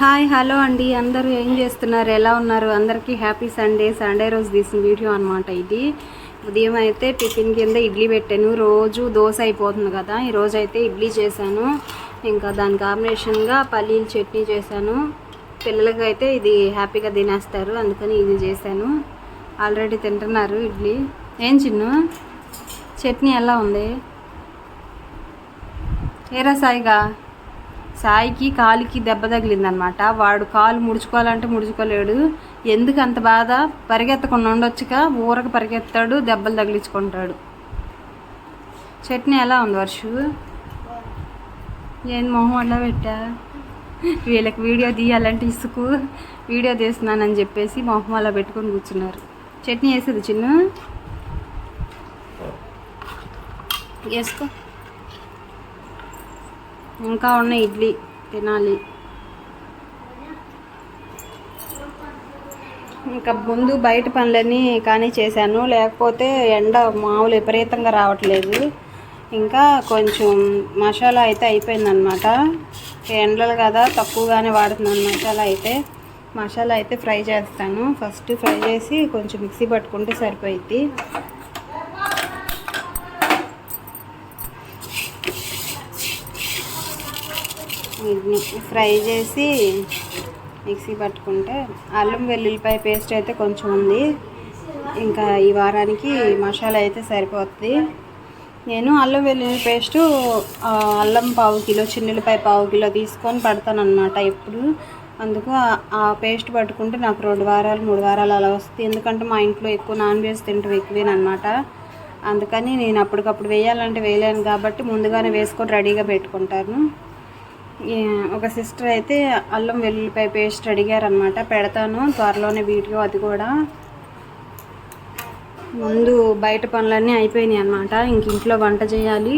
Hi hello అండి. అందరూ ఏం చేస్తున్నారు? ఎలా ఉన్నారు? అందరికీ హ్యాపీ సండే. సండే రోజు తీసిన వీడియో అనమాట ఇది. ఉదయం అయితే టిఫిన్ కింద ఇడ్లీ పెట్టాను. రోజు దోశ అయిపోతుంది కదా. ఈరోజు అయితే ఇడ్లీ చేశాను. ఇంకా దాని కాంబినేషన్గా పల్లీలు చట్నీ చేశాను. పిల్లలకి అయితే ఇది హ్యాపీగా తినేస్తారు. అందుకని ఇది చేశాను. ఆల్రెడీ తింటున్నారు ఇడ్లీ. ఏం చిన్ను? చట్నీ ఎలా ఉంది? ఏరా సాయిగా? సాయికి కాలికి దెబ్బ తగిలిందనమాట. వాడు కాలు ముడుచుకోవాలంటే ముడుచుకోలేడు. ఎందుకు అంత బాధ? పరిగెత్తకుండా ఉండొచ్చుగా? ఊరక పరిగెత్తాడు దెబ్బలు తగిలించుకుంటాడు. చట్నీ ఎలా ఉంది వర్షు? ఏం మొహం అలా పెట్టా? వీళ్ళకి వీడియో తీయాలంటే ఇసుకు. వీడియో తీస్తున్నానని చెప్పేసి మొహం అలా పెట్టుకొని కూర్చున్నారు. చట్నీ వేసేది చిన్న? వేసుకో. ఇంకా ఉన్న ఇడ్లీ తినాలి. ఇంకా ముందు బయట పనులన్నీ కానీ చేశాను. లేకపోతే ఎండ మామూలు విపరీతంగా రావట్లేదు. ఇంకా కొంచెం మసాలా అయితే అయిపోయిందనమాట ఎండలు కదా తక్కువగానే వాడుతున్నాను మసాలా అయితే. మసాలా అయితే ఫ్రై చేస్తాను. ఫస్ట్ ఫ్రై చేసి కొంచెం మిక్సీ పట్టుకుంటే సరిపోయిద్ది. ఫ్రై చేసి మిక్సీ పట్టుకుంటే అల్లం వెల్లుల్లిపాయ పేస్ట్ అయితే కొంచెం ఉంది. ఇంకా ఈ వారానికి మసాలా అయితే సరిపోతుంది నేను అల్లం వెల్లుల్లి పేస్టు అల్లం పావు కిలో చిన్నులపాయ పావు కిలో తీసుకొని పడతానమాట ఎప్పుడు. అందుకు ఆ- పేస్ట్ పట్టుకుంటే నాకు రెండు వారాలు మూడు వారాలు అలా వస్తుంది. ఎందుకంటే మా ఇంట్లో ఎక్కువ నాన్ వెజ్ తింటాం ఎక్కువేనమాట అందుకని నేను అప్పటికప్పుడు వేయాలంటే వేయలేను కాబట్టి ముందుగానే వేసుకొని రెడీగా పెట్టుకుంటాను. ఒక సిస్టర్ అయితే అల్లం వెల్లుల్లిపాయ పేస్ట్ అడిగారనమాట పెడతాను త్వరలోనే వీడియో అది కూడా. ముందు బయట పనులన్నీ అయిపోయినాయి అనమాట ఇంక ఇంట్లో వంట చేయాలి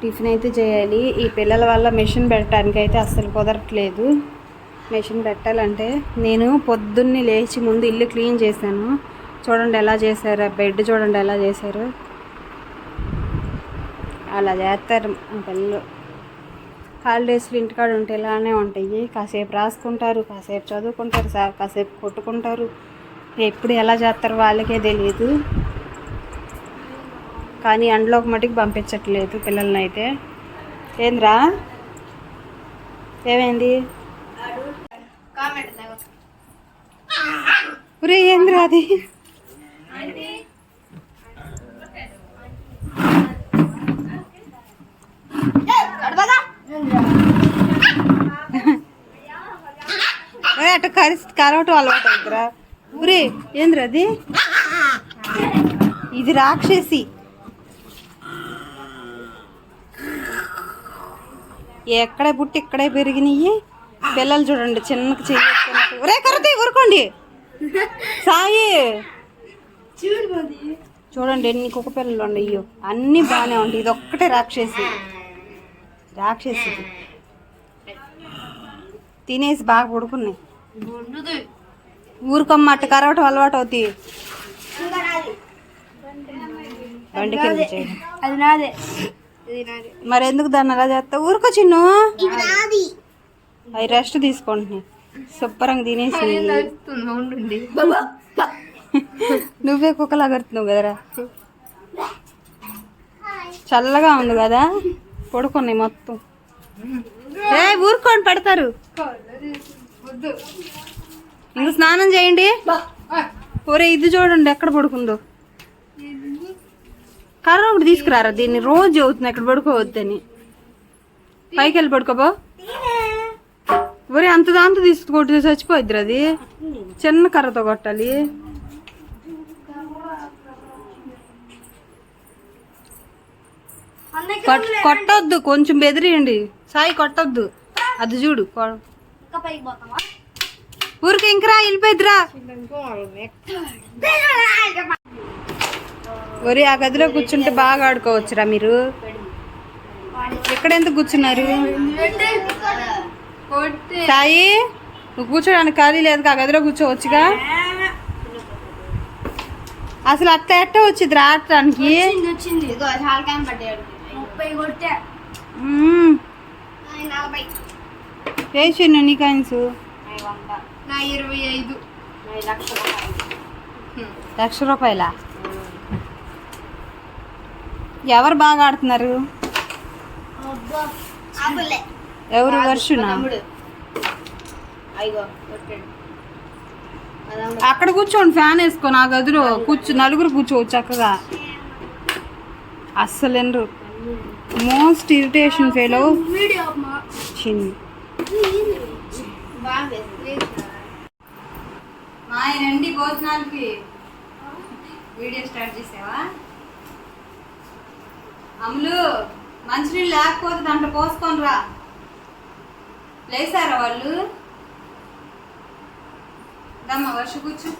టిఫిన్ అయితే చేయాలి. ఈ పిల్లల వల్ల మెషిన్ పెట్టడానికి అయితే అస్సలు కుదరట్లేదు. మెషిన్ పెట్టాలంటే నేను పొద్దున్నే లేచి ముందు ఇల్లు క్లీన్ చేశాను. చూడండి ఎలా చేశారు బెడ్ చూడండి ఎలా చేశారు. అలా చేస్తారు మా పిల్లలు. హాలిడేస్లో ఇంటికాడ ఉంటే ఇలానే ఉంటాయి. కాసేపు రాసుకుంటారు కాసేపు చదువుకుంటారు సా- కాసేపు కొట్టుకుంటారు. ఎప్పుడు ఎలా చేస్తారో వాళ్ళకే తెలియదు కానీ ఎండలోకి మటుకు పంపించట్లేదు పిల్లల్ని అయితే ఏంద్రా? ఏమైంది? ఒరే ఏంద్రా అది ఏ అట్ట కరిసి కరవటం అలవాటు అవుతురా ఊరే ఏంద్రా అది? ఇది రాక్షసి. ఎక్కడే పుట్టి ఇక్కడే పెరిగినాయి. పిల్లలు చూడండి చిన్నకి చెయ్యి ఒరే కరతి ఊరుకోండి. సాయి. చూడండి ఎన్ని కుక్క పిల్లలు ఉన్నాయి అన్నీ బాగానే ఉంటాయి ఇది ఒక్కటే రాక్షసి. రాక్షసి తినేసి బాగా పడుకున్నాయి. ఊరుకమ్మ అట్ట కరవటం అలవాటు అవుతాయి బండి కింద చేయడం అది నాదే. ఇది నాదే. మరి ఎందుకు దాన్ని అలా చేస్తా ఊరుకో చిన్ను. అవి రెస్ట్ తీసుకుంటున్నాయి. శుభ్రంగా తినేసి. నువ్వే కుక్కలా కడుతున్నావు కదరా. చల్లగా ఉంది కదా పడుకున్నాయి మొత్తం. ఏ ఊరుకోండి పడతారు. ఇంక స్నానం చేయండి. ఒరే ఇది చూడండి ఎక్కడ పడుకుందో. కర్ర ఒకటి తీసుకురారా దీన్ని? రోజు అవుతుంది ఎక్కడ పడుకోవద్దని. పైకి వెళ్ళి పడుకోబో ఒరే అంత దాంతో తీసుకొట్టి చచ్చిపోద్ది అది. చిన్న కర్రతో కొట్టాలి. కొట్- కొట్టొద్దు కొంచెం బెదిరియండి. సాయి కొట్టొద్దు. అది చూడు ఊరికి ఇంకరా వెళ్ళిపోయిద్దిరా. ఒరే ఆ గదిలో కూర్చుంటే బాగా ఆడుకోవచ్చురా మీరు. ఎందుకు కూర్చున్నారు? సాయి నువ్వు కూర్చోడానికి ఖాళీ లేదు ఆ గదిలో కూర్చోవచ్చుగా? అసలు అత్త ఎట్ట వచ్చింది రావటానికి ముప్పై కొట్టా వేసిన నీ కాయిన్స్? నా ఇరవై ఐదు. లక్ష రూపాయల. ఎవరు బాగా ఆడుతున్నారు? ఎవరు వర్షునా? అక్కడ కూర్చోండి ఫ్యాన్ వేసుకో నా గదిలో కూర్చో నలుగురు కూర్చోవచ్చు చక్కగా. అస్సలు మోస్ట్ ఇరిటేషన్ ఫెయిల్ చిన్ని. మా రండి భోజనానికి వీడియో స్టార్ట్ చేసావా? అమ్ములు మంచినీళ్ళు లేకపోతే దాంట్లో పోసుకొని రా. లేసారా వాళ్ళు? దమ్మ వర్ష కూర్చు.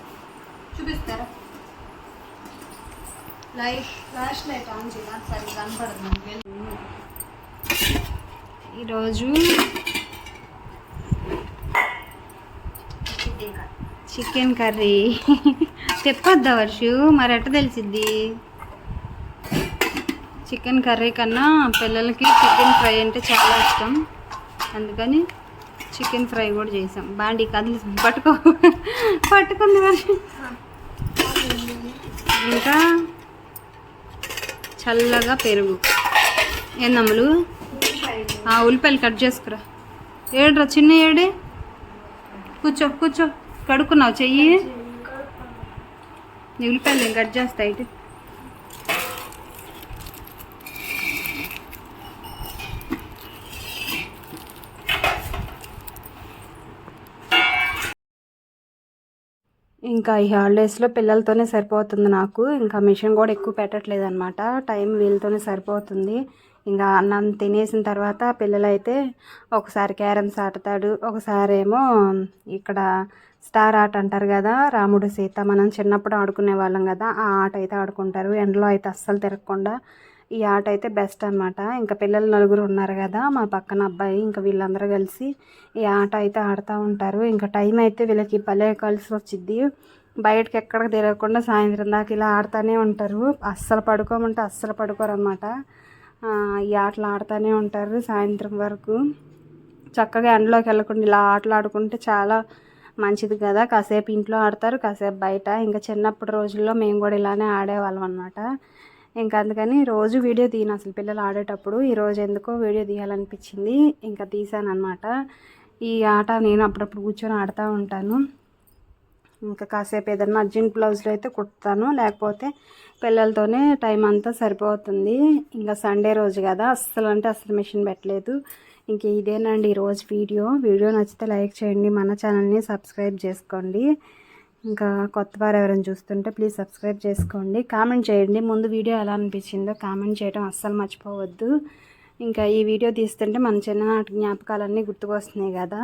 చూపిస్తారా? లైట్ ఫ్లాష్ లైట్ ఆన్ చేయాలి సరే కనపడదు. ఈరోజు చికెన్ కర్రీ. చెప్పొద్దా వర్షు? మరి ఎట్ట తెలిసిద్ది? చికెన్ కర్రీ కన్నా పిల్లలకి చికెన్ ఫ్రై అంటే చాలా ఇష్టం. అందుకని చికెన్ ఫ్రై కూడా చేసాం. బాండి కదిలి పట్టుకో. పట్టుకుంది వర్షం. ఇంకా చల్లగా పెరుగు. ఏందమ్ములు ఆ ఉల్లిపాయలు కట్ చేసుకురా. ఏడురా చిన్న ఏడే. కూర్చో కూర్చో. కడుక్కున్నావు చెయ్యి? నీ ఉల్లిపాయలు నేను కట్ చేస్తా ఇటు ఇంకా ఈ హాలిడేస్లో పిల్లలతోనే సరిపోతుంది నాకు. ఇంకా మిషన్ కూడా ఎక్కువ పెట్టట్లేదు అనమాట టైం వీళ్ళతోనే సరిపోతుంది. ఇంకా అన్నం తినేసిన తర్వాత పిల్లలైతే ఒకసారి క్యారమ్స్ ఆడతాడు. ఒకసారి ఏమో ఇక్కడ స్టార్ ఆట అంటారు కదా రాముడు సీత. మనం చిన్నప్పుడు ఆడుకునే వాళ్ళం కదా ఆ ఆట అయితే ఆడుకుంటారు. ఎండలో అయితే అస్సలు తిరగకుండా ఈ ఆట అయితే బెస్ట్ అనమాట ఇంకా పిల్లలు నలుగురు ఉన్నారు కదా మా పక్కన అబ్బాయి ఇంకా వీళ్ళందరూ కలిసి ఈ ఆట అయితే ఆడుతూ ఉంటారు. ఇంకా టైం అయితే వీళ్ళకి భలే కలిసి వచ్చింది బయటకి ఎక్కడికి తిరగకుండా సాయంత్రం దాకా ఇలా ఆడుతూనే ఉంటారు. అస్సలు పడుకోమంటే అస్సలు పడుకోరు అనమాట ఈ ఆటలు ఆడుతూనే ఉంటారు సాయంత్రం వరకు. చక్కగా ఎండలోకి వెళ్ళకుండా ఇలా ఆటలు ఆడుకుంటే చాలా మంచిది కదా. కాసేపు ఇంట్లో ఆడతారు కాసేపు బయట. ఇంకా చిన్నప్పుడు రోజుల్లో మేము కూడా ఇలానే ఆడేవాళ్ళం అనమాట ఇంకా అందుకని రోజు వీడియో తీయను అసలు పిల్లలు ఆడేటప్పుడు. ఈరోజు ఎందుకో వీడియో తీయాలనిపించింది. ఇంకా తీసాను అనమాట ఈ ఆట నేను అప్పుడప్పుడు కూర్చొని ఆడుతూ ఉంటాను. ఇంకా కాసేపు ఏదైనా అర్జెంట్ బ్లౌజ్లో అయితే కుడతాను. లేకపోతే పిల్లలతోనే టైం అంతా సరిపోతుంది. ఇంకా సండే రోజు కదా అస్సలు అంటే అస్సలు మిషన్ పెట్టలేదు. ఇంక ఇదేనండి ఈరోజు వీడియో. వీడియో నచ్చితే లైక్ చేయండి మన ఛానల్ని సబ్స్క్రైబ్ చేసుకోండి. ఇంకా కొత్త వారు ఎవరైనా చూస్తుంటే ప్లీజ్ సబ్స్క్రైబ్ చేసుకోండి. కామెంట్ చేయండి. ముందు వీడియో ఎలా అనిపించిందో కామెంట్ చేయడం అస్సలు మర్చిపోవద్దు. ఇంకా ఈ వీడియో తీస్తుంటే మన చిన్ననాటి జ్ఞాపకాలన్నీ గుర్తుకొస్తున్నాయి కదా.